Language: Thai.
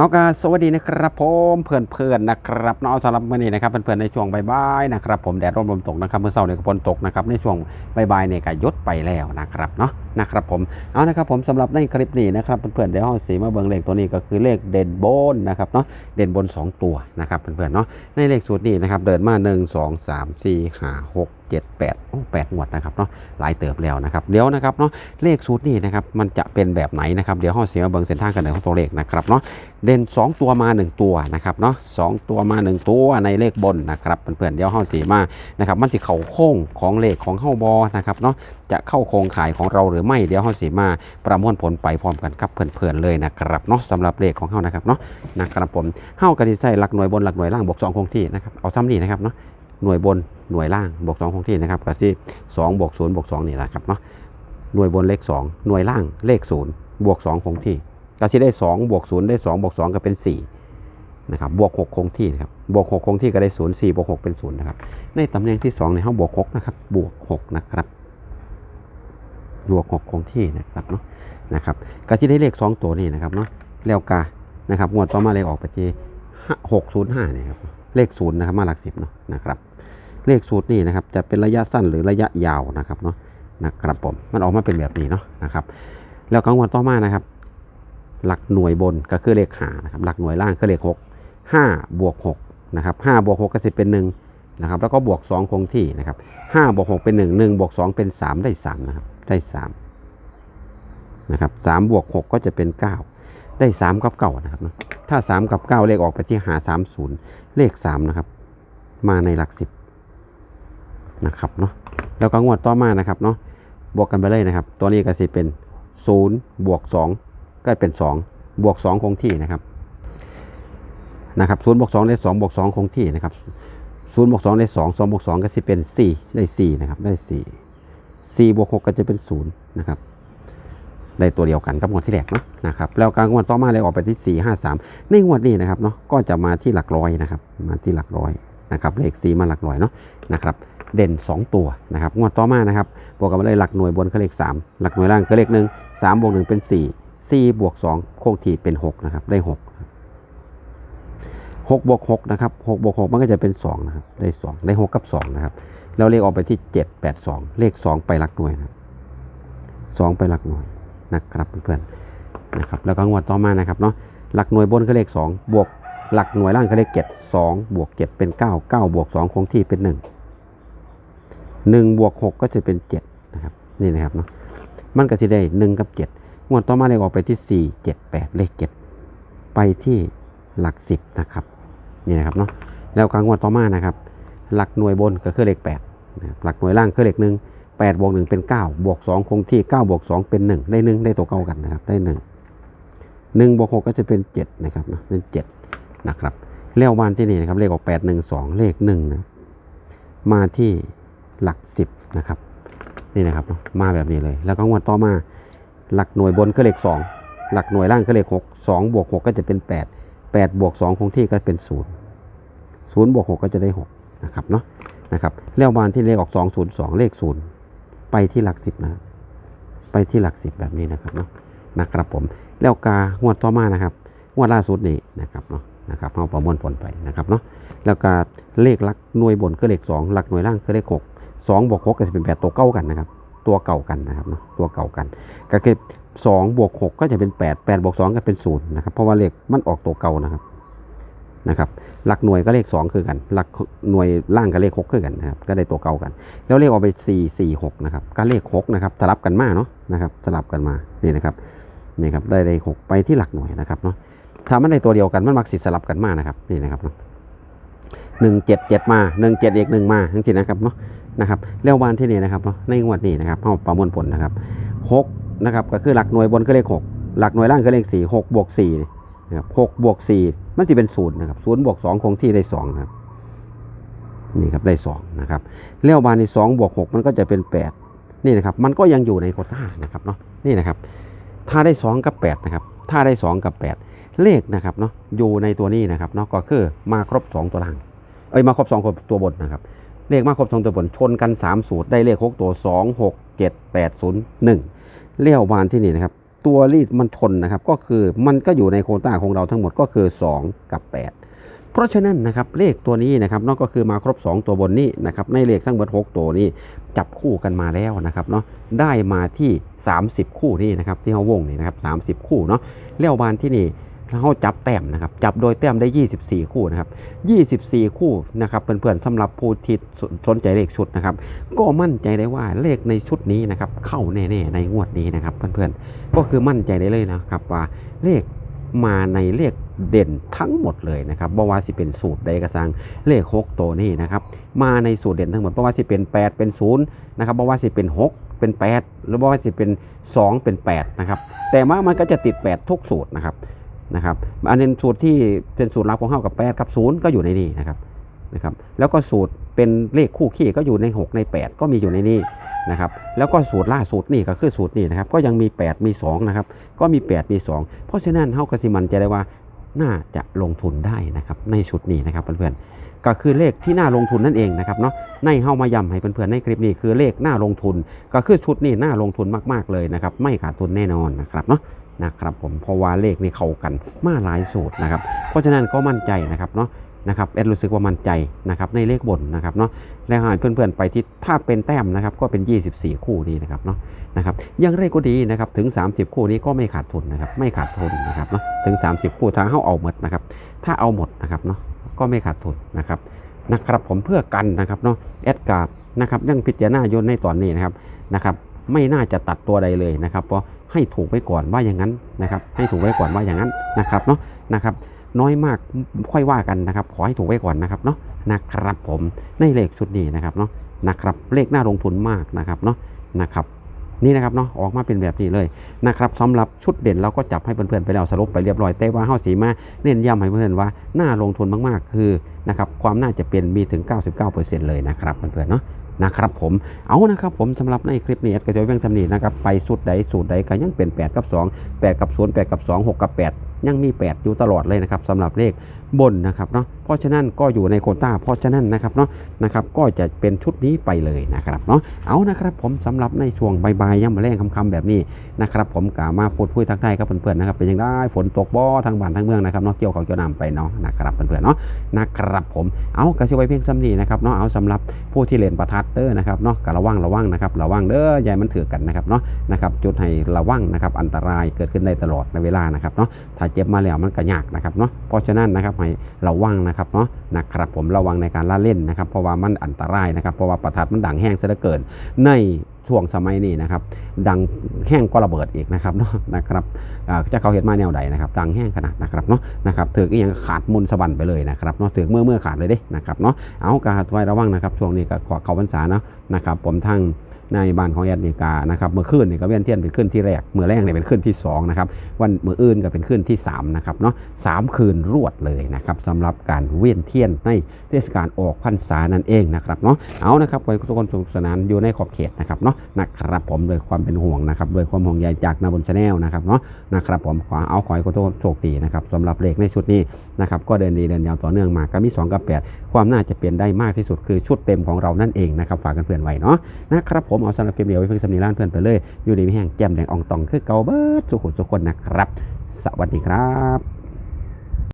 เอากาสวัสดีนะครับผมเพื่อนเพื่อนๆนะครับเนาะสำหรับวันนี้นะครับเพื่อนๆในช่วงบ่ายๆนะครับผมแดดร่มลมตกนะครับเมื่อเช้าเนี่ยก็ฝนตกนะครับในช่วงบ่ายๆเนี่ยก็ยดไปแล้วนะครับเนาะนะครับผมเอานะครับผมสำหรับในคลิปนี้นะครับเพื่อนๆเดี๋ยวเราสีมาเบิ่งเลขตัวนี้ก็คือเลขเด่นบนนะครับเนาะเด่นบน 2 ตัวนะครับเพื่อนๆเนาะในเลขสูตรนี้นะครับเดินมา 1 2 3 4 5 6 7 8 8หมวดนะครับเนาะหลายเติบแล้วนะครับเดี๋ยวนะครับเนาะเลขสูตรนี้นะครับมันจะเป็นแบบไหนนะครับเดี๋ยวเราสีมาเบิงเส้นทางกันเดินของตัวเลขนะครับเนาะเด่น 2 ตัวมา 1 ตัวนะครับเนาะสองตัวมา 1 ตัวในเลขบนนะครับเพื่อนๆเดี๋ยวเฮาสีมานะครับมันสิเข้าโค้งของเลขของเฮาบอนะครับเนาะจะเข้าโครงขายของเราหรือไม่เดี๋ยวเฮาสีมาประมวลผลไปพร้อมกันครับเพื่อนๆเลยนะครับเนาะสำหรับเลขของเฮานะครับเนาะนะครับผมเฮาก็สิใช้หลักหน่วยบนหลักหน่วยล่างบวก2คงที่นะครับเอาซ้ำนี่นะครับเนาะ หน่วยบนหน่วยล่างบวก2คงที่นะครับก็สิ2บวก0บวก2นี่แหละครับเนาะหน่วยบนเลข 2 หน่วยล่างเลข 0 บวก 2 คงที่ก็จะได้2บวก0ได้2บวก2ก็เป็น4นะครับบวก6คงที่นะครับบวก6คงที่ก็ได้ 0 4บวก6เป็น0นะครับในตำแหน่งที่2ในห้องบวก6นะครับบวก6นะครับบวก6คงที่นะครับเนาะนะครับก็จะได้เลข 2 ตัวนี้นะครับเนาะแล้วกานะครับงวดต่อมาเลขออกไปที่605เนี่ยครับเลข0นะครับมาหลัก10เนาะนะครับ เลขสูตรนี่นะครับ จะเป็นระยะสั้นหรือระยะยาวนะครับเนาะนะครับผมมันออกมาเป็นแบบนี้เนาะนะครับ แล้วกังวดต่อมานะครับ หลักหน่วยบนก็คือเลขหานะครับหลักหน่วยล่างคือเลขหกห้าบวกหกนะครับห้าบวกหกก็จะเป็นหนึ่งนะครับแล้วก็บวกสองคงที่นะครับห้าบวกหกเป็นหนึ่งหนึ่งบวกสองเป็นสามได้สามนะครับได้สามนะครับสามบวกหกก็จะเป็นเก้าได้สามกับเก้านะครับถ้าสามกับเก้าเลขออกไปที่หาสามศูนย์เลขสามนะครับ มาในหลักสิบ นะครับเนาะแล้วก็งวดต่อมานะครับเนาะบวกกันไปเลยนะครับ ตัวนี้ก็สิเป็นศูนย์บวกสองก็เป็น 2 บวก 2 คงที่นะครับนะครับศูนย์บวก2ได้2บวก2คงที่นะครับศูนย์บวก2ได้2 2บวก2ก็จะเป็น 4 ได้4นะครับได้ 4 4บวก6ก็จะเป็น0นะครับได้ตัวเดียวกันกับงวดที่แรกเนาะนะครับแล้วการงวดต่อมาเลยออกไปที่ 4 5 3 ในงวดนี้นะครับเนาะก็จะมาที่หลักร้อยนะครับมาที่หลักร้อยนะครับเลข4มาหลักร้อยเนาะนะครับ เด่น 2 ตัวนะครับงวดต่อมานะครับบวกกันไปเลยหลักหน่วยบนก็เลข 3 หลักหน่วยล่างก็เลข1 3บวก1เป็น 4 4 บวก 2 โค้งทีเป็น 6 นะครับ ได้ 6 6บวก6นะครับ6บวก6มันก็จะเป็น 2 นะครับ ได้ 2 ได้ 6 กับ 2 นะครับ แล้วเลขออกไปที่ 7 8 2 เลข 2 ไปหลักหน่วยนะครับ2ไปหลักหน่วยนะครับเพื่อนๆนะครับแล้วก็งวดต่อมานะครับเนาะหลักหน่วยบนก็เลข 2 บวกหลักหน่วยล่างก็เลข7 2บวก7เป็น 9 9 บวก2คงที่เป็น 1 1บวก6ก็จะเป็น7นะครับนี่นะครับเนาะมันก็จะได้1กับ7งวดต่อมาเลขออกไปที่4 7 8เจ็ดแปดเลข7ไปที่หลัก10นะครับนี่นะครับเนาะแล้วกลางงวดต่อมานะครับ หลักหน่วยบนก็คือเลข8นะครับหลักหน่วยล่างคือเลข1 8บวก1เป็น9บวก2คงที่9บวก2เป็น1ได้1ได้ตัวเก่ากันนะครับได้1 1บวก6ก็จะเป็น7นะครับเนาะเป็น7นะครับแล้ววันที่นี่นะครับเลขออก8 1 2เลข1นะมาที่ หลัก 10 นะครับ นี่นะครับเนาะมาแบบนี้เลย แล้วก็งวดต่อมา หลักหน่วยบนก็เลขสองหลักหน่วยล่างก็เลขหกสองบวกหกก็จะเป็นแปดแปดบวกสองคงที่ก็เป็นศูนย์ศูนย์บวกหกก็จะได้หกนะครับเนาะนะครับแล้วบานที่เลขออกสองศูนย์สองเลขศูนย์ไปที่หลักสิบนะไปที่หลักสิบแบบนี้นะครับเนาะนะครับผมแล้วกางวดต่อมานะครับงวดล่าสุดนี้นะครับเนาะนะครับเอาประมวลผลไปนะครับเนาะแล้วก็เลขหลักหน่วยบนก็เลขสองหลักหน่วยล่างก็เลขหก สองบวกหกก็จะเป็นแปดตัวเก้ากันนะครับ ตัวเก่ากันนะครับเนาะตัวเก่ากัน ก็คือสองบวกหกก็จะเป็นแปดแปดบวกสองก็เป็นศูนย์นะครับ เพราะว่าเลขมันออกตัวเก่านะครับนะครับหลักหน่วยก็เลขสองคือกัน หลักหน่วยล่างก็เลขหกคือกันนะครับ ก็ได้ตัวเก่ากัน แล้วเลขออกไปสี่สี่หกนะครับ ก็เลขหกนะครับ สลับกันมาเนาะ นะครับ สลับกันมา นี่นะครับ นี่ครับ ได้เลขหกไปที่หลักหน่วยนะครับเนาะ ถ้ามันได้ตัวเดียวกัน มันมักสิสลับกันมานะครับ นี่นะครับเนาะหนึ่งเจ็ดเจ็ดมาหนึ่งเจ็ดเอกหนึ่งมาทั้งสิ้นนะครับเนาะ นะครับแล้ววันที่นี่นะครับในงวดนี้นะครับเราประมวลผลนะครับหกนะครับก็คือหลักหน่วยบนก็เลขหกหลักหน่วยล่างก็เลขสี่หกบวกสี่นะครับหกบวกสี่มันจะเป็นศูนย์นะครับศูนย์บวกสองคงที่ได้สองนะครับนี่ครับได้สองนะครับแล้วบานในสองบวกหกมันก็จะเป็นแปดนี่นะครับมันก็ยังอยู่ในโคต้านะครับเนาะนี่นะครับถ้าได้สองกับแปดนะครับถ้าได้สองกับแปดเลขนะครับเนาะอยู่ในตัวนี้นะครับเนาะก็คือมาครบสองตัวล่างเอ้ยมาครบสองตัวบนนะครับ เลขมาครบสองตัวบนชนกัน3สูตรได้เลข6ตัว2 6 7 8 0 1เลี้ยวบานที่นี่นะครับ ตัวรีดมันชนนะครับ ก็คือมันก็อยู่ในโคต้าของเราทั้งหมดก็คือ 2 กับ 8 เพราะฉะนั้นนะครับเลขตัวนี้นะครับนอกก็คือมาครบ 2 ตัวบนนี้นะครับในเลขทั้งหมด6ตัวนี้ จับคู่กันมาแล้วนะครับเนาะได้มาที่ 30 คู่นี่นะครับที่เขาวงนี่นะครับ30 คู่เนาะแล้วบานที่นี่ เขาจับแต้มนะครับ จับโดยแต้มได้ 24 คู่นะครับ 24 คู่นะครับเพื่อนๆสำหรับผู้ที่สนใจเลขชุดนะครับ ก็มั่นใจได้ว่าเลขในชุดนี้นะครับ เข้าแน่ๆในงวดนี้นะครับ เพื่อนๆก็คือมั่นใจได้เลยนะครับว่าเลขมาในเลขเด่นทั้งหมดเลยนะครับบ่ว่าสิเป็นสูตรใดก็สร้างเลข6ตัวนี้นะครับ มาในสูตรเด่นทั้งหมดบ่ว่าสิเป็น 8 เป็น0นะครับบ่ว่าสิเป็น 6 เป็น 8 หรือบ่ว่าสิเป็น 2 เป็น8นะครับแต่ว่ามันก็จะติด 8 ทุกสูตรนะครับ นะครับอันนี้สูตรที่เป็นสูตรลับของเฮากับ8กับ0ก็อยู่ในนี้นะครับนะครับ แล้วก็สูตรเป็นเลขคู่ขี้ก็อยู่ใน 6 ใน 8 ก็มีอยู่ในนี้นะครับ แล้วก็สูตรล่าสุดนี่ก็คือสูตรนี้นะครับ ก็ยังมี 8 มี2นะครับ ก็มี 8 มี 2 เพราะฉะนั้นเฮากสิมันจะได้ว่าน่าจะลงทุนได้นะครับในชุดนี้นะครับเพื่อนๆ ก็คือเลขที่น่าลงทุนนั่นเองนะครับเนาะ ในเฮามาย้ำให้เพื่อนๆในคลิปนี้คือเลขน่าลงทุน ก็คือชุดนี้น่าลงทุนมากๆเลยนะครับ ไม่ขาดทุนแน่นอนนะครับเนาะ นะครับผมเพราะว่าเลขนี้เข้ากันมาหลายสูตรนะครับ เพราะฉะนั้นก็มั่นใจนะครับเนาะนะครับเอ็ดรู้สึกว่ามั่นใจนะครับในเลขบนนะครับเนาะแล้วหาเพื่อนๆไปที่ถ้าเป็นแต้มนะครับก็เป็น 24 คู่นี้นะครับเนาะนะครับยังไรก็ดีนะครับถึง 30 คู่นี้ก็ไม่ขาดทุนนะครับไม่ขาดทุนนะครับเนาะถึง 30 คู่ถ้าเขาเอาหมดนะครับถ้าเอาหมดนะครับเนาะก็ไม่ขาดทุนนะครับนะครับผมเพื่อกันนะครับเนาะแอดกาบนะครับยังพิจารณาโยนในตอนนี้นะครับนะครับไม่น่าจะตัดตัวใดเลยนะครับเพราะ ให้ถูกไว้ก่อนว่าอย่างนั้นนะครับ ให้ถูกไว้ก่อนว่าอย่างนั้นนะครับเนาะนะครับ น้อยมากค่อยว่ากันนะครับ ขอให้ถูกไว้ก่อนนะครับเนาะนะครับผมในเลขชุดนี้นะครับเนาะนะครับ เลขหน่าลงทุนมากนะครับเนาะนะครับนี่นะครับเนาะออกมาเป็นแบบนี้เลยนะครับสำหรับชุดเด่นเราก็จับให้เพื่อนๆไปแล้วสรุปไปเรียบร้อยแต่ว่าเฮาสีมาเน้นย้ำให้เพื่อนๆว่าน่าลงทุนมากๆ คือนะครับความน่าจะเป็นมีถึง 99%เลยนะครับเพื่อนๆเนาะ นะครับผมเอานะครับผมสำหรับในคลิปนี้แอดก็จะเพียงทำนี้นะครับไปสุดใดสูตรใดก็ยังเป็น8กับ2 8กับ0 8กับ2 6กับ8 ยังมี 8 อยู่ตลอดเลยนะครับสำหรับเลขบนนะครับเนาะเพราะฉะนั้นก็อยู่ในโควต้า เพราะฉะนั้นนะครับเนาะนะครับก็จะเป็นชุดนี้ไปเลยนะครับเนาะเอานะครับผมสำหรับในช่วงบายๆย่ำมาแรงคำๆแบบนี้นะครับผมกล่าวมาพูดคุยทักทายกับเพื่อนๆนะครับเป็นยังได้ฝนตกบ่อทางบ้านทางเมืองนะครับเนาะเกี่ยวเขาเกี่ยวน้ำไปเนาะนะครับเพื่อนๆเนาะนะครับผมเอากระชิไว้เพียงซ้ำนี้นะครับเนาะเอาสำหรับผู้ที่เล่นประทัดเด้อนะครับเนาะกระวังระวังนะครับระวังเด้อยาให้มันถือกันนะครับเนาะนะครับจุดให้ระวังนะครับอันตรายเกิดขึ้นได้ตลอดในเวลานะครับเนาะถ้าเจ็บมาแล้วมันก็ยากนะครับเนาะเพราะฉะนั้นนะครับให้ระวังนะครับเนาะนะครับผมระวังในการล่าเล่นนะครับ เพราะว่ามันอันตรายนะครับ เพราะว่าประทัดมันดังแห้งซะเหลือเกิน ในช่วงสมัยนี้นะครับ ดังแห้งก็ระเบิดอีกนะครับเนาะนะครับอ่าจะเขาเห็นมาแนวใดนะครับ ดังแห้งขนาดนะครับเนาะนะครับถืออีกอย่างขาดมุนสะบันไปเลยนะครับเนาะถือเมื่อเมื่อขาดเลยเด้นะครับเนาะเอาการไว้ระวังนะครับ ช่วงนี้ก็ขอเขาพรรษาเนาะนะครับ ผมทั้ง ในบ้านของแอดนิกานะครับเมื่อคืนนี่ก็เวียนเทียนเป็นคืนที่แรกเมื่อแรกเนี่ยเป็นคืนที่สองนะครับวันเมื่ออื่นก็เป็นคืนที่สามนะครับเนาะสามคืนรวดเลยนะครับสำหรับการเวียนเทียนในเทศกาลออกพรรษานั่นเองนะครับเนาะเอานะครับไว้ทุกคนสนุกสนานอยู่ในขอบเขตนะครับเนาะนะครับผมโดวยความเป็นห่วงนะครับโดวยความห่วงใยจากนาบนชาแนลนะครับเนาะนะครับผมขอเอาขอให้ทุกคนโชคดีนะครับสำหรับเลขในชุดนี้นะครับก็เดินดีเดินยาวต่อเนื่องมาก็มี2กับ8ความน่าจะเปลี่ยนได้มากที่สุดคือชุดเต็มของเรานั่นเองนะครับฝากกันเพื่อนไว้เนาะนะครับผมมเอาสำหรับเกมเดียวไว้เพิ่งสำนีร้านเพื่อนไปเลย อยู่ดีไม่แห้งแจ่มแดงอ่องตองคือเกาเบิร์ดสุขุสุขคนนะครับ สวัสดีครับ